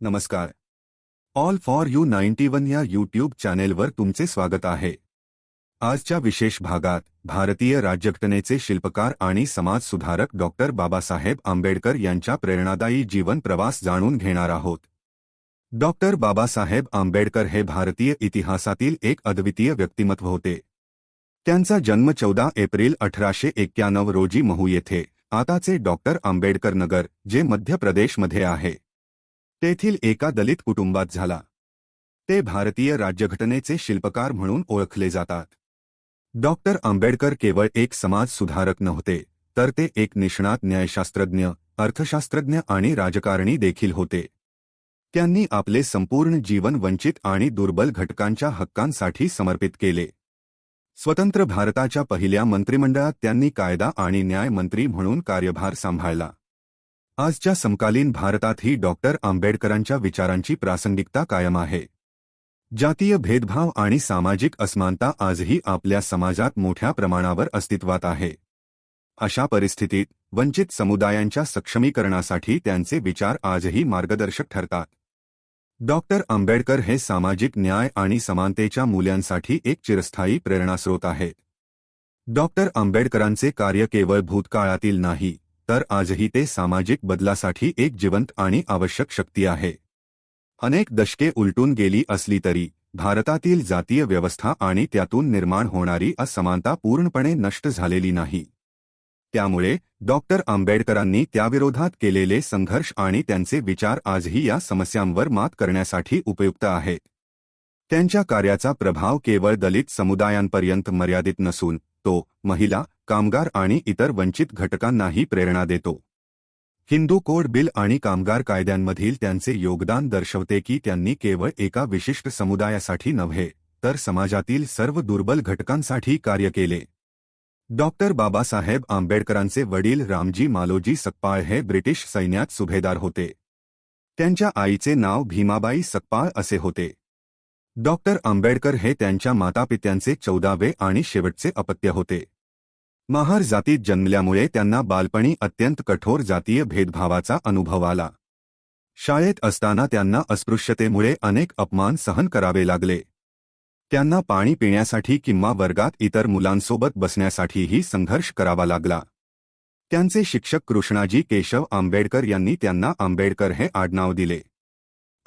नमस्कार. All for you ninety one या YouTube चॅनेलवर तुमचे स्वागत आहे. आजच्या विशेष भागात भारतीय राज्यघटनेचे शिल्पकार आणि समाज सुधारक डॉक्टर बाबासाहेब आंबेडकर यांच्या प्रेरणादायी जीवन प्रवास जाणून घेणार आहोत. डॉक्टर बाबासाहेब आंबेडकर हे भारतीय इतिहासातील एक अद्वितीय व्यक्तिमत्व होते. त्यांचा जन्म चौदा एप्रिल अठराशे एक्क्याण्णव रोजी महू येथे. आताचे डॉक्टर आंबेडकर नगर, जे मध्य प्रदेशमध्ये आहे. तेथील एका दलित कुटुंबात झाला. ते भारतीय राज्यघटनेचे शिल्पकार म्हणून ओळखले जातात. डॉक्टर आंबेडकर केवळ एक समाज सुधारक नव्हते तर ते एक निष्णात न्यायशास्त्रज्ञ अर्थशास्त्रज्ञ आणि राजकारणी देखील होते. त्यांनी आपले संपूर्ण जीवन वंचित आणि दुर्बल घटकांच्या हक्कांसाठी समर्पित केले. स्वतंत्र भारताच्या पहिल्या मंत्रिमंडळात त्यांनी कायदा आणि न्याय मंत्री म्हणून कार्यभार सांभाळला. आजच्या समकालीन भारतातही डॉक्टर आंबेडकरांच्या विचारांची प्रासंगिकता कायम आहे. जातीय भेदभाव आणि सामाजिक असमानता आजही आपल्या समाजात मोठ्या प्रमाणावर अस्तित्वात आहे. अशा परिस्थितीत वंचित समुदायांच्या सक्षमीकरणासाठी त्यांचे विचार आजही मार्गदर्शक ठरतात. डॉक्टर आंबेडकर हे सामाजिक न्याय आणि समानतेच्या मूल्यांसाठी एक चिरस्थायी प्रेरणास्रोत आहेत. डॉक्टर आंबेडकरांचे कार्य केवळ भूतकाळातील नाही तर आजही ते सामाजिक बदलासाठी एक जिवंत आणि आवश्यक शक्ती आहे. अनेक दशके उलटून गेली असली तरी भारतातील जातीय व्यवस्था आणि त्यातून निर्माण होणारी असमानता पूर्णपणे नष्ट झालेली नाही. त्यामुळे डॉक्टर आंबेडकरांनी त्याविरोधात केलेले संघर्ष आणि त्यांचे विचार आजही या समस्यांवर मात करण्यासाठी उपयुक्त आहेत. त्यांच्या कार्याचा प्रभाव केवळ दलित समुदायांपर्यंत मर्यादित नसून तो महिला कामगार आणि इतर वंचित घटकांनाही प्रेरणा देतो. हिंदू कोड बिल आणि कामगार कायद्यांमधील त्यांचे योगदान दर्शवते की त्यांनी केवळ एका विशिष्ट समुदायासाठी नव्हे तर समाजातील सर्व दुर्बल घटकांसाठी कार्य केले. डॉक्टर बाबासाहेब आंबेडकरांचे वडील रामजी मालोजी सकपाळ हे ब्रिटिश सैन्यात सुभेदार होते. त्यांच्या आईचे नाव भीमाबाई सकपाळ असे होते. डॉक्टर आंबेडकर हे त्यांच्या मातापित्यांचे चौदावे आणि शेवटचे अपत्य होते. महार जातीत जन्मल्यामुळे त्यांना बालपणी अत्यंत कठोर जातीय भेदभावाचा अनुभव आला. शाळेत असताना त्यांना अस्पृश्यतेमुळे अनेक अपमान सहन करावे लागले. त्यांना पाणी पिण्यासाठी किंवा वर्गात इतर मुलांसोबत बसण्यासाठीही संघर्ष करावा लागला. त्यांचे शिक्षक कृष्णाजी केशव आंबेडकर यांनी त्यांना आंबेडकर हे आडनाव दिले.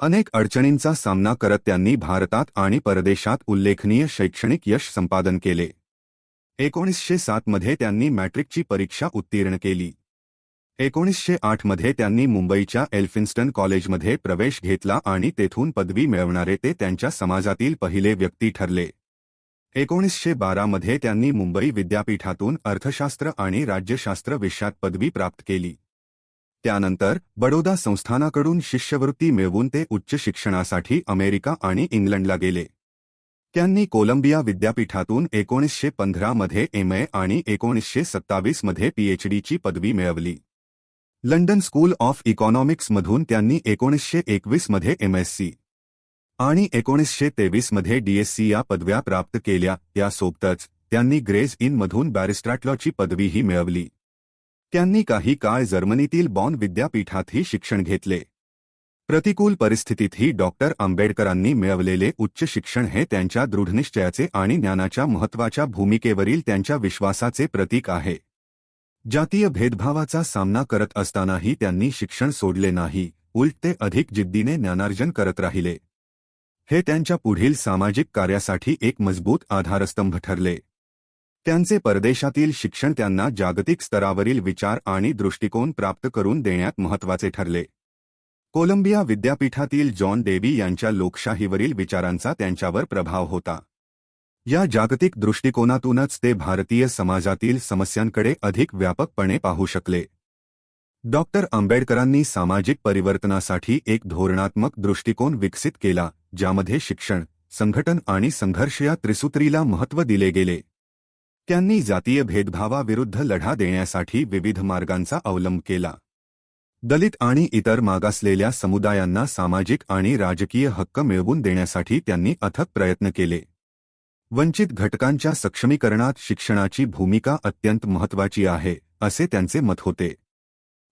अनेक अडचणींचा सामना करत त्यांनी भारतात आणि परदेशात उल्लेखनीय शैक्षणिक यश संपादन केले. एकोणीसशे सातमध्ये त्यांनी मॅट्रिकची परीक्षा उत्तीर्ण केली. एकोणीसशे आठमध्ये त्यांनी मुंबईच्या एल्फिन्स्टन कॉलेजमध्ये प्रवेश घेतला आणि तेथून पदवी मिळवणारे ते त्यांच्या समाजातील पहिले व्यक्ती ठरले. एकोणीसशे बारामध्ये त्यांनी मुंबई विद्यापीठातून अर्थशास्त्र आणि राज्यशास्त्र विषयात पदवी प्राप्त केली. त्यानंतर बडोदा संस्थानाकडून शिष्यवृत्ती मिळवून ते उच्च शिक्षणासाठी अमेरिका आणि इंग्लंडला गेले. त्यांनी कोलंबिया विद्यापीठातून एकोणीसशे पंधरामध्ये एम ए आणि एकोणीसशे सत्तावीसमध्ये पीएचडीची पदवी मिळवली. लंडन स्कूल ऑफ इकॉनॉमिक्समधून त्यांनी एकोणीसशे एकवीसमध्ये एमएससी आणि एकोणीसशे तेवीसमध्ये डीएससी या पदव्या प्राप्त केल्या. यासोबतच त्यांनी ग्रेज इनमधून बॅरिस्ट्रॅटलॉची पदवीही मिळवली. त्यांनी काही काळ जर्मनीतील बॉन विद्यापीठातही शिक्षण घेतले. प्रतिकूल परिस्थितीतही डॉक्टर आंबेडकरांनी मिळवलेले उच्च शिक्षण हे त्यांच्या दृढनिश्चयाचे आणि ज्ञानाच्या महत्त्वाच्या भूमिकेवरील त्यांच्या विश्वासाचे प्रतीक आहे. जातीय भेदभावाचा सामना करत असतानाही त्यांनी शिक्षण सोडले नाही उलट ते अधिक जिद्दीने ज्ञानार्जन करत राहिले. हे त्यांच्या पुढील सामाजिक कार्यासाठी एक मजबूत आधारस्तंभ ठरले. त्यांचे परदेशातील शिक्षण त्यांना जागतिक स्तरावरील विचार आणि दृष्टिकोन प्राप्त करून देण्यात महत्त्वाचे ठरले. कोलंबिया विद्यापीठातील जॉन डेवी यांच्या लोकशाहीवरील विचारांचा त्यांच्यावर प्रभाव होता. या जागतिक दृष्टिकोनातूनच ते भारतीय समाजातील समस्यांकडे अधिक व्यापकपणे पाहू शकले. डॉ. आंबेडकरांनी सामाजिक परिवर्तनासाठी एक धोरणात्मक दृष्टिकोन विकसित केला ज्यामध्ये शिक्षण संघटन आणि संघर्ष या त्रिसूत्रीला महत्त्व दिले गेले. त्यांनी जातीय भेदभावाविरुद्ध लढा देण्यासाठी विविध मार्गांचा अवलंब केला. दलित आणि इतर मागासलेल्या समुदायांना सामाजिक आणि राजकीय हक्क मिळवून देण्यासाठी त्यांनी अथक प्रयत्न केले. वंचित घटकांच्या सक्षमीकरणात शिक्षणाची भूमिका अत्यंत महत्त्वाची आहे असे त्यांचे मत होते.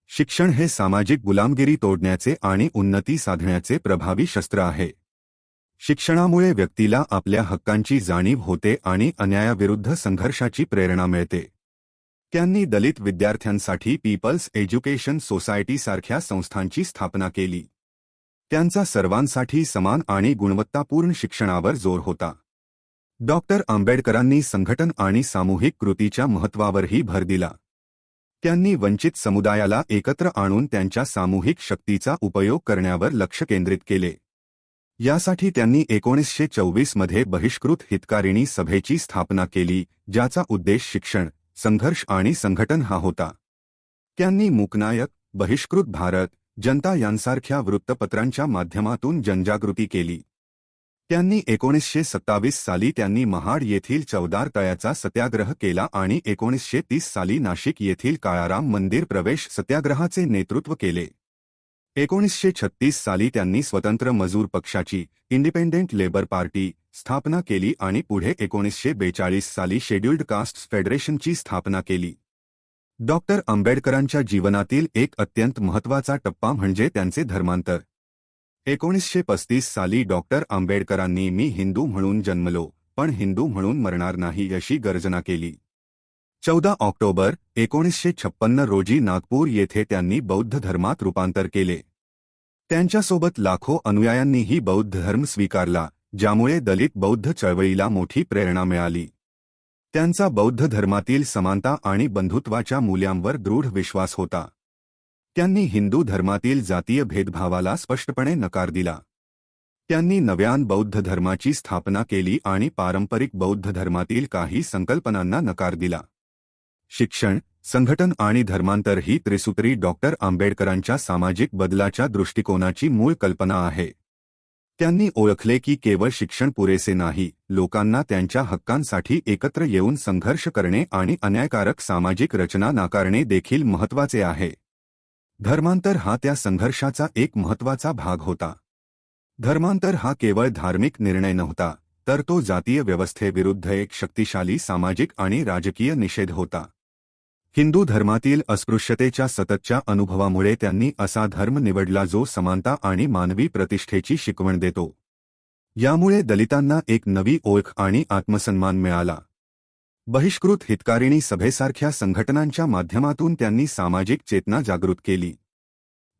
शिक्षण हे सामाजिक गुलामगिरी तोडण्याचे आणि उन्नती साधण्याचे प्रभावी शस्त्र आहे. शिक्षणामुळे व्यक्तीला आपल्या हक्कांची जाणीव होते आणि अन्यायाविरुद्ध संघर्षाची प्रेरणा मिळते. त्यांनी दलित विद्यार्थ्यांसाठी पीपल्स एज्युकेशन सोसायटी सारख्या संस्थांची स्थापना केली. त्यांचा सर्वांसाठी समान आणि गुणवत्तापूर्ण शिक्षणावर जोर होता. डॉक्टर आंबेडकरांनी संघटन आणि सामूहिक कृतीच्या महत्त्वावरही भर दिला. त्यांनी वंचित समुदायाला एकत्र आणून त्यांच्या सामूहिक शक्तीचा उपयोग करण्यावर लक्ष केंद्रित केले. यासाठी त्यांनी एकोणीसशे चोवीसमध्ये बहिष्कृत हितकारिणी सभेची स्थापना केली ज्याचा उद्देश शिक्षण संघर्ष आणि संघटन हा होता. त्यांनी मूकनायक बहिष्कृत भारत जनता यांसारख्या वृत्तपत्रांच्या माध्यमातून जनजागृती केली. त्यांनी एकोणीसशे सत्तावीस साली त्यांनी महाड येथील चौदार तयाचा सत्याग्रह केला आणि एकोणीसशे तीस साली नाशिक येथील काळाराम मंदिर प्रवेश सत्याग्रहाचे नेतृत्व केले. एकोणीसशे छत्तीस साली त्यांनी स्वतंत्र मजूर पक्षाची इंडिपेंडेंट लेबर पार्टी स्थापना केली आणि पुढे एकोणीसशे बेचाळीस साली शेड्युल्ड कास्ट्स फेडरेशनची स्थापना केली. डॉक्टर आंबेडकरांच्या जीवनातील एक अत्यंत महत्त्वाचा टप्पा म्हणजे त्यांचे धर्मांतर. एकोणीसशे पस्तीस साली डॉक्टर आंबेडकरांनी मी हिंदू म्हणून जन्मलो पण हिंदू म्हणून मरणार नाही अशी गर्जना केली. चौदा ऑक्टोबर एकोणीसशे छप्पन्न रोजी नागपूर येथे त्यांनी बौद्ध धर्मात रूपांतर केले. त्यांच्यासोबत लाखो अनुयायांनीही बौद्ध धर्म स्वीकारला. ज्यामुळे दलित बौद्ध चळवळीला मोठी प्रेरणा मिळाली. त्यांचा बौद्ध धर्मातील समानता आणि बंधुत्वाच्या मूल्यांवर दृढ विश्वास होता. त्यांनी हिंदू धर्मातील जातीय भेदभावाला स्पष्टपणे नकार दिला. त्यांनी नव्यान बौद्ध धर्माची स्थापना केली आणि पारंपरिक बौद्ध धर्मातील काही संकल्पनांना नकार दिला. शिक्षण संघटन आणि धर्मांतर ही त्रिसूत्री डॉक्टर आंबेडकरांच्या सामाजिक बदलाच्या दृष्टिकोनाची मूळ कल्पना आहे. त्यांनी ओळखले की केवळ शिक्षण पुरेसे नाही लोकांना त्यांच्या हक्कांसाठी एकत्र येऊन संघर्ष करणे आणि अन्यायकारक सामाजिक रचना नाकारणे देखील महत्त्वाचे आहे. धर्मांतर हा त्या संघर्षाचा एक महत्त्वाचा भाग होता. धर्मांतर हा केवळ धार्मिक निर्णय नव्हता तर तो जातीय व्यवस्थेविरुद्ध एक शक्तिशाली सामाजिक आणि राजकीय निषेध होता. हिंदू धर्मातील अस्पृश्यतेच्या सततच्या अनुभवामुळे त्यांनी असा धर्म निवडला जो समानता आणि मानवी प्रतिष्ठेची शिकवण देतो. यामुळे दलितांना एक नवी ओळख आणि आत्मसन्मान मिळाला. बहिष्कृत हितकारिणी सभेसारख्या संघटनांच्या माध्यमातून त्यांनी सामाजिक चेतना जागृत केली.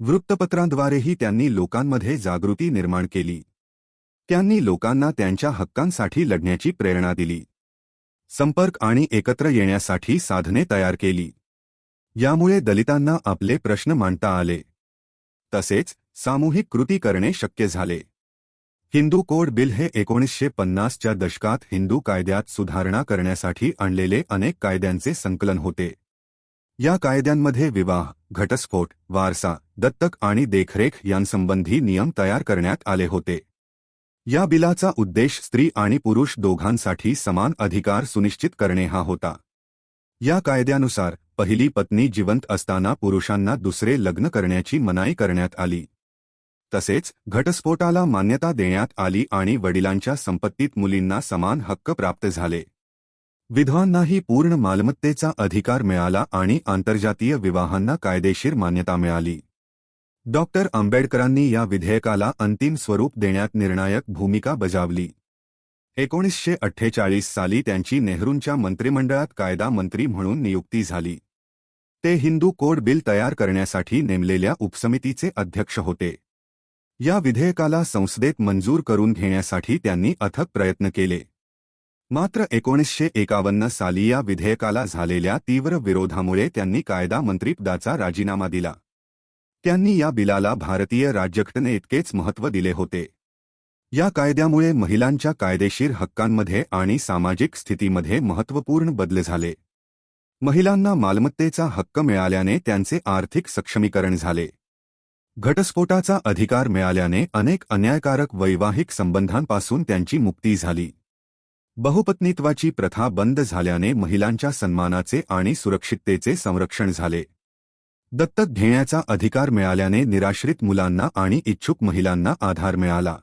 वृत्तपत्रांद्वारेही त्यांनी लोकांमध्ये जागृती निर्माण केली. त्यांनी लोकांना त्यांच्या हक्कांसाठी लढण्याची प्रेरणा दिली. संपर्क आणि एकत्र येण्यासाठी साधने तयार केली. यामुळे दलितांना आपले प्रश्न मांडता आले. तसेच सामूहिक कृती करणे शक्य झाले. हिंदू कोड बिल हे एकोणीसशे पन्नासच्या दशकात हिंदू कायद्यात सुधारणा करण्यासाठी आणलेले अनेक कायद्यांचे संकलन होते. या कायद्यांमध्ये विवाह घटस्फोट वारसा दत्तक आणि देखरेख यांसंबंधी नियम तयार करण्यात आले होते. या बिलाचा उद्देश स्त्री आणि पुरुष दोघांसाठी समान अधिकार सुनिश्चित करणे हा होता. या कायद्यानुसार पहिली पत्नी जिवंत असताना पुरुषांना दुसरे लग्न करण्याची मनाई करण्यात आली. तसेच घटस्फोटाला मान्यता देण्यात आली आणि वडिलांच्या संपत्तीत मुलींना समान हक्क प्राप्त झाले. विधवांनाही पूर्ण मालमत्तेचा अधिकार मिळाला आणि आंतरजातीय विवाहांना कायदेशीर मान्यता मिळाली. डॉक्टर आंबेडकरांनी या विधेयकाला अंतिम स्वरूप देण्यात निर्णायक भूमिका बजावली. एकोणीसशे अठ्ठेचाळीस साली त्यांची नेहरूंच्या मंत्रिमंडळात कायदा मंत्री म्हणून नियुक्ती झाली. ते हिंदू कोड बिल तयार करण्यासाठी नेमलेल्या उपसमितीचे अध्यक्ष होते. या विधेयकाला संसदेत मंजूर करून घेण्यासाठी त्यांनी अथक प्रयत्न केले. मात्र एकोणीसशे एकावन्न साली या विधेयकाला झालेल्या तीव्र विरोधामुळे त्यांनी कायदा मंत्रीपदाचा राजीनामा दिला. त्यांनी या बिलाला भारतीय राज्यघटनेइतकेच महत्त्व दिले होते. या कायद्यामुळे महिलांच्या कायदेशीर हक्कांमध्ये आणि सामाजिक स्थितीमध्ये महत्त्वपूर्ण बदल झाले. महिलांना मालमत्तेचा हक्क मिळाल्याने त्यांचे आर्थिक सक्षमीकरण झाले. घटस्फोटाचा अधिकार मिळाल्याने अनेक अन्यायकारक वैवाहिक संबंधांपासून त्यांची मुक्ती झाली. बहुपत्नीत्वाची प्रथा बंद झाल्याने महिलांच्या सन्मानाचे आणि सुरक्षिततेचे संरक्षण झाले. दत्तक घेण्याचा अधिकार मिळाल्याने निराश्रित मुलांना आणि इच्छुक महिलांना आधार मिळाला.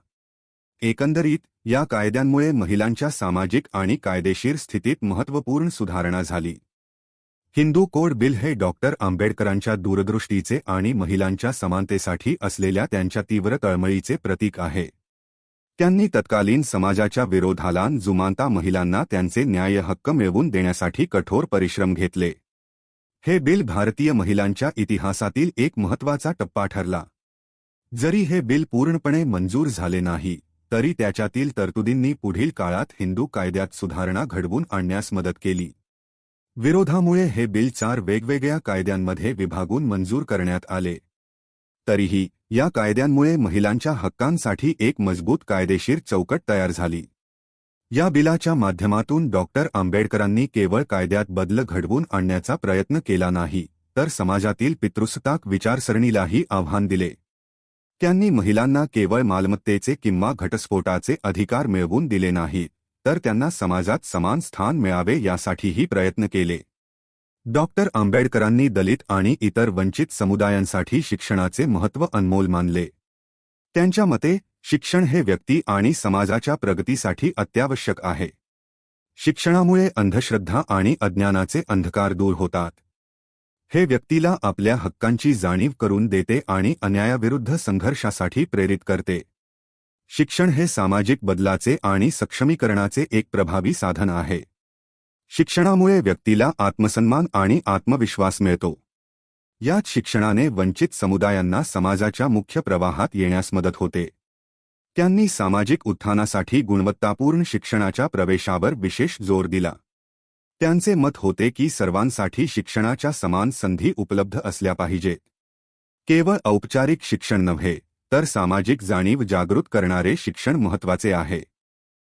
एकंदरीत या कायद्यांमुळे महिलांच्या सामाजिक आणि कायदेशीर स्थितीत महत्त्वपूर्ण सुधारणा झाली. हिंदू कोड बिल हे डॉक्टर आंबेडकरांच्या दूरदृष्टीचे आणि महिलांच्या समानतेसाठी असलेल्या त्यांच्या तीव्र तळमळीचे प्रतीक आहे. त्यांनी तत्कालीन समाजाच्या विरोधाला जुमानता महिलांना त्यांचे न्याय हक्क मिळवून देण्यासाठी कठोर परिश्रम घेतले. हे बिल भारतीय महिलांच्या इतिहासातील एक महत्त्वाचा टप्पा ठरला. जरी हे बिल पूर्णपणे मंजूर झाले नाही तरी त्याच्यातील तरतुदींनी पुढील काळात हिंदू कायद्यात सुधारणा घडवून आणण्यास मदत केली. विरोधामुळे हे बिल चार वेगवेगळ्या कायद्यांमध्ये विभागून मंजूर करण्यात आले. तरीही या कायद्यांमुळे महिलांच्या हक्कांसाठी एक मजबूत कायदेशीर चौकट तयार झाली. या बिलाच्या माध्यमातून डॉक्टर आंबेडकरांनी केवळ कायद्यात बदल घडवून आणण्याचा प्रयत्न केला नाही तर समाजातील पितृसत्ताक विचारसरणीलाही आव्हान दिले. त्यांनी महिलांना केवळ मालमत्तेचे किंवा घटस्फोटाचे अधिकार मिळवून दिले नाहीत तर त्यांना समाजात समान स्थान मिळावे यासाठीही प्रयत्न केले. डॉक्टर आंबेडकरांनी दलित आणि इतर वंचित समुदायांसाठी शिक्षणाचे महत्त्व अनमोल मानले. त्यांच्या मते शिक्षण हे व्यक्ती आणि समाजाच्या प्रगतीसाठी अत्यावश्यक आहे. शिक्षणामुळे अंधश्रद्धा आणि अज्ञानाचे अंधकार दूर होतात. हे व्यक्तीला आपल्या हक्कांची जाणीव करून देते आणि अन्यायाविरुद्ध संघर्षासाठी प्रेरित करते. शिक्षण हे सामाजिक बदलाचे आणि सक्षमीकरणाचे एक प्रभावी साधन आहे. शिक्षणामुळे व्यक्तीला आत्मसन्मान आणि आत्मविश्वास मिळतो. याच शिक्षणाने वंचित समुदायांना समाजाच्या मुख्य प्रवाहात येण्यास मदत होते. त्यांनी सामाजिक उत्थानासाठी गुणवत्तापूर्ण शिक्षणाच्या प्रवेशावर विशेष जोर दिला. त्यांचे मत होते की सर्वांसाठी शिक्षणाच्या समान संधी उपलब्ध असल्या पाहिजेत. केवळ औपचारिक शिक्षण नव्हे तर सामाजिक जाणीव जागृत करणारे शिक्षण महत्त्वाचे आहे.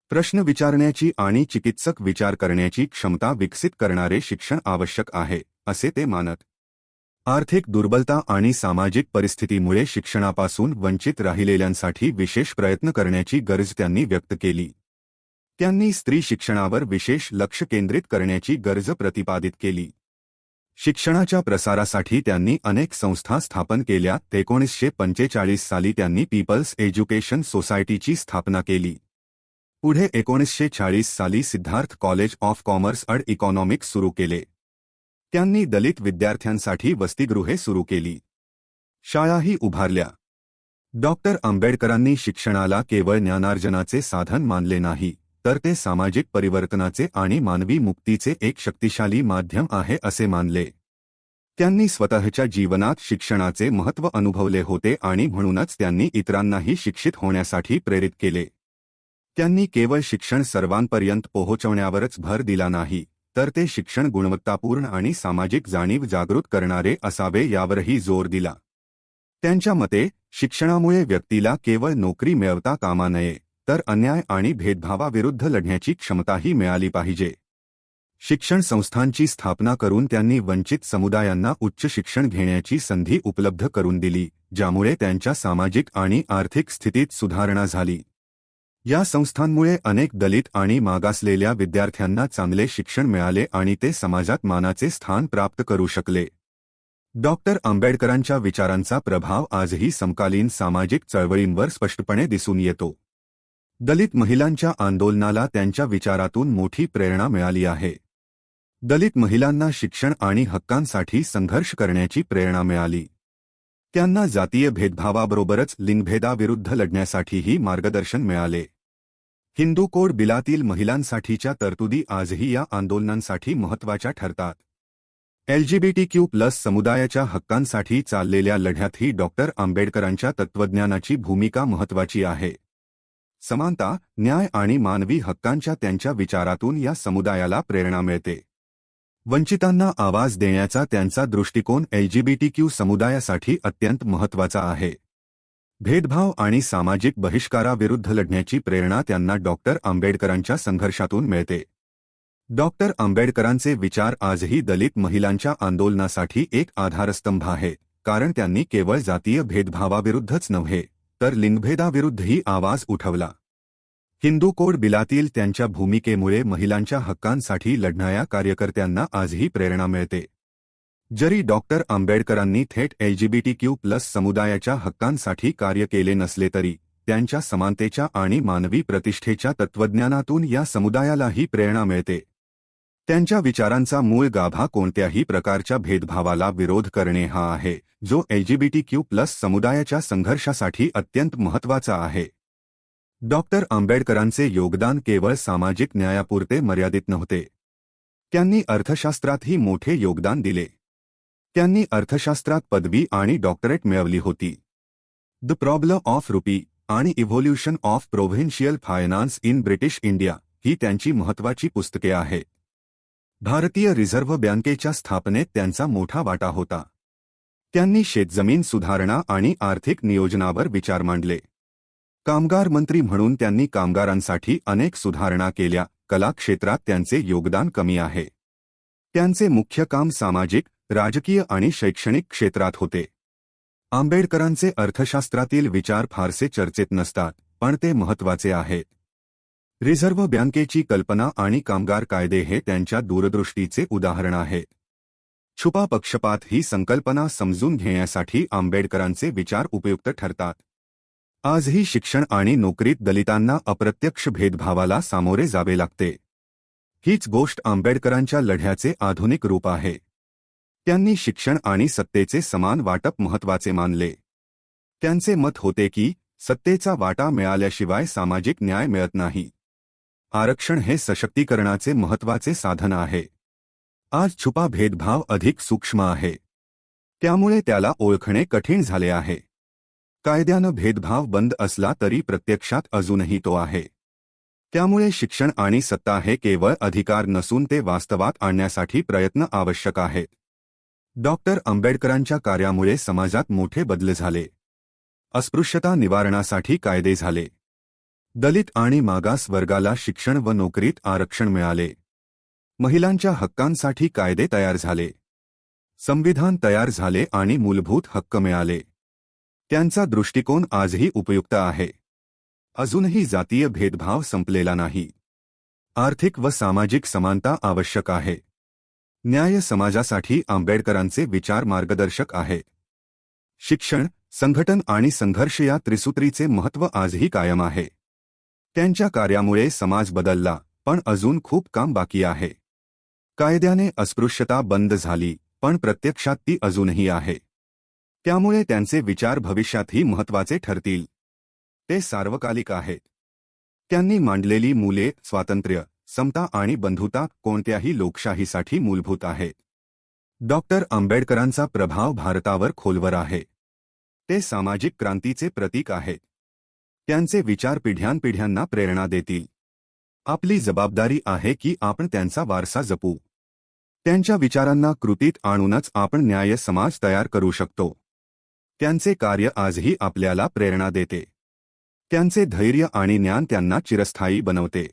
प्रश्न विचारण्याची आणि चिकित्सक विचार करण्याची क्षमता विकसित करणारे शिक्षण आवश्यक आहे असे ते मानत. आर्थिक दुर्बलता आणि सामाजिक परिस्थितीमुळे शिक्षणापासून वंचित राहिलेल्यांसाठी विशेष प्रयत्न करण्याची गरज त्यांनी व्यक्त केली. त्यांनी स्त्री शिक्षणावर विशेष लक्ष केंद्रित करण्याची गरज प्रतिपादित केली. शिक्षणाच्या प्रसारासाठी त्यांनी अनेक संस्था स्थापन केल्या एकोणीसशे पंचेचाळीस साली त्यांनी पीपल्स एज्युकेशन सोसायटीची स्थापना केली. पुढे एकोणीसशे चाळीस साली Siddharth college of commerce and economics सुरू केले. त्यांनी दलित विद्यार्थ्यांसाठी वसतिगृहे सुरू केली. शाळाही उभारल्या. डॉक्टर आंबेडकरांनी शिक्षणाला केवळ ज्ञानार्जनाचे साधन मानले नाही तर ते सामाजिक परिवर्तनाचे आणि मानवी मुक्तीचे एक शक्तिशाली माध्यम आहे असे मानले. त्यांनी स्वतःच्या जीवनात शिक्षणाचे महत्त्व अनुभवले होते आणि म्हणूनच त्यांनी इतरांनाही शिक्षित होण्यासाठी प्रेरित केले. त्यांनी केवळ शिक्षण सर्वांपर्यंत पोहोचवण्यावरच भर दिला नाही तर ते शिक्षण गुणवत्तापूर्ण आणि सामाजिक जाणीव जागृत करणारे असावे यावरही जोर दिला. त्यांच्या मते शिक्षणामुळे व्यक्तीला केवळ नोकरी मिळवता कामा नये तर अन्याय आणि भेदभावाविरुद्ध लढण्याची क्षमताही मिळाली पाहिजे. शिक्षण संस्थांची स्थापना करून त्यांनी वंचित समुदायांना उच्च शिक्षण घेण्याची संधी उपलब्ध करून दिली ज्यामुळे त्यांच्या सामाजिक आणि आर्थिक स्थितीत सुधारणा झाली. या संस्थांमुळे अनेक दलित आणि मागासलेल्या विद्यार्थ्यांना चांगले शिक्षण मिळाले आणि ते समाजात मानाचे स्थान प्राप्त करू शकले. डॉक्टर आंबेडकरांच्या विचारांचा प्रभाव आजही समकालीन सामाजिक चळवळींवर स्पष्टपणे दिसून येतो. दलित महिलांच्या आंदोलनाला त्यांच्या विचारातून मोठी प्रेरणा मिळाली आहे. दलित महिलांना शिक्षण आणि हक्कांसाठी संघर्ष करण्याची प्रेरणा मिळाली. त्यांना जातीय भेदभावाबरोबरच लिंगभेदाविरुद्ध लढण्यासाठीही मार्गदर्शन मिळाले. हिंदू कोड बिलातील महिलांसाठीच्या तरतुदी आजही या आंदोलनांसाठी महत्त्वाच्या ठरतात. एलजीबीटी क्यू प्लस समुदायाच्या हक्कांसाठी चाललेल्या लढ्यातही डॉक्टर आंबेडकरांच्या तत्त्वज्ञानाची भूमिका महत्त्वाची आहे. समानता न्याय आणि मानवी हक्कांच्या त्यांच्या विचारातून या समुदायाला प्रेरणा मिळते. वंचितांना आवाज देण्याचा त्यांचा दृष्टिकोन एलजीबीटीक्यू समुदायासाठी अत्यंत महत्त्वाचा आहे. भेदभाव आणि सामाजिक बहिष्काराविरुद्ध लढण्याची प्रेरणा त्यांना डॉक्टर आंबेडकरांच्या संघर्षातून मिळते. डॉक्टर आंबेडकरांचे विचार आजही दलित महिलांच्या आंदोलनासाठी एक आधारस्तंभ आहे कारण त्यांनी केवळ जातीय भेदभावाविरुद्धच नव्हे तर लिंगभेदाविरुद्धही आवाज उठवला. हिंदू कोड बिलातील त्यांच्या भूमिकेमुळे महिलांच्या हक्कांसाठी लढणाऱ्या कार्यकर्त्यांना आजही प्रेरणा मिळते. जरी डॉक्टर आंबेडकरांनी थेट एलजीबीटी क्यू प्लस समुदायाच्या हक्कांसाठी कार्य केले नसले तरी त्यांच्या समानतेच्या आणि मानवी प्रतिष्ठेच्या तत्त्वज्ञानातून या समुदायालाही प्रेरणा मिळते. त्यांच्या विचारांचा मूळ गाभा कोणत्याही प्रकारच्या भेदभावाला विरोध करणे हा आहे जो एलजीबीटी क्यू प्लस समुदायाच्या संघर्षासाठी अत्यंत महत्त्वाचा आहे. डॉक्टर आंबेडकरांचे योगदान केवळ सामाजिक न्यायापुरते मर्यादित नव्हते. त्यांनी अर्थशास्त्रातही मोठे योगदान दिले. त्यांनी अर्थशास्त्रात पदवी आणि डॉक्टरेट मिळवली होती. द प्रॉब्लम ऑफ़ रुपी आणि evolution of provincial finance in British India ही त्यांची महत्वाची पुस्तके आहेत. भारतीय रिझर्व्ह बँकेच्या स्थापनेत त्यांचा मोठा वाटा होता. त्यांनी शेतजमीन सुधारणा आणि आर्थिक नियोजनावर विचार मांडले. कामगार मंत्री म्हणून त्यांनी कामगारांसाठी अनेक सुधारणा केल्या. कला क्षेत्रात त्यांचे योगदान कमी आहे. त्यांचे मुख्य काम सामाजिक राजकीय आणि शैक्षणिक क्षेत्रात होते. आंबेडकरांचे अर्थशास्त्रातील विचार फारसे चर्चेत नसतात पण ते महत्त्वाचे आहेत. रिझर्व्ह बँकेची कल्पना आणि कामगार कायदे हे त्यांच्या दूरदृष्टीचे उदाहरण आहे. छुपा पक्षपात ही संकल्पना समजून घेण्यासाठी आंबेडकरांचे विचार उपयुक्त ठरतात. आजही शिक्षण आणि नोकरीत दलितांना अप्रत्यक्ष भेदभावाला सामोरे जावे लागते. हीच गोष्ट आंबेडकरांच्या लढ्याचे आधुनिक रूप आहे. त्यांनी शिक्षण आणि सत्तेचे समान वाटप महत्त्वाचे मानले. त्यांचे मत होते की सत्तेचा वाटा मिळाल्याशिवाय सामाजिक न्याय मिळत नाही. आरक्षण हे सशक्तीकरणाचे महत्त्वाचे साधन आहे. आज छुपा भेदभाव अधिक सूक्ष्म आहे. त्यामुळे त्याला ओळखणे कठीण झाले आहे. कायद्यानं भेदभाव बंद असला तरी प्रत्यक्षात अजूनही तो आहे. त्यामुळे शिक्षण आणि सत्ता हे केवळ अधिकार नसून ते वास्तवात आणण्यासाठी प्रयत्न आवश्यक आहेत. डॉक्टर आंबेडकरांच्या कार्यामुळे समाजात मोठे बदल झाले. अस्पृश्यता निवारणासाठी कायदे झाले. दलित आणि मागास वर्गाला शिक्षण व नोकरीत आरक्षण मिळाले. महिलांच्या हक्कांसाठी कायदे तयार झाले. संविधान तयार झाले आणि मूलभूत हक्क मिळाले. त्यांचा दृष्टिकोन आजही उपयुक्त आहे. अजूनही जातीय भेदभाव संपलेला नाही. आर्थिक व सामाजिक समानता आवश्यक आहे. न्याय समाजासाठी आंबेडकरांचे विचार मार्गदर्शक आहे. शिक्षण संघटन आणि संघर्ष या त्रिसूत्रीचे महत्त्व आजही कायम आहे. त्यांच्या कार्यामुळे समाज बदलला पण अजून खूप काम बाकी आहे. कायद्याने अस्पृश्यता बंद झाली पण प्रत्यक्षात ती अजूनही आहे. त्यामुळे त्यांचे विचार भविष्यातही महत्त्वाचे ठरतील. ते सार्वकालिक आहेत. त्यांनी मांडलेली मूले स्वातंत्र्य समता आणि बंधुता कोणत्याही लोकशाहीसाठी मूलभूत आहेत. डॉक्टर आंबेडकरांचा प्रभाव भारतावर खोलवर आहे. ते सामाजिक क्रांतीचे प्रतीक आहेत. त्यांचे विचार पिढ्यानपिढ्यांना प्रेरणा देतील. आपली जबाबदारी आहे की आपण त्यांचा वारसा जपू. त्यांच्या विचारांना कृतीत आणूनच आपण न्याय समाज तयार करू शकतो. त्यांचे कार्य आजही आपल्याला प्रेरणा देते. त्यांचे धैर्य आणि ज्ञान त्यांना चिरस्थायी बनवते.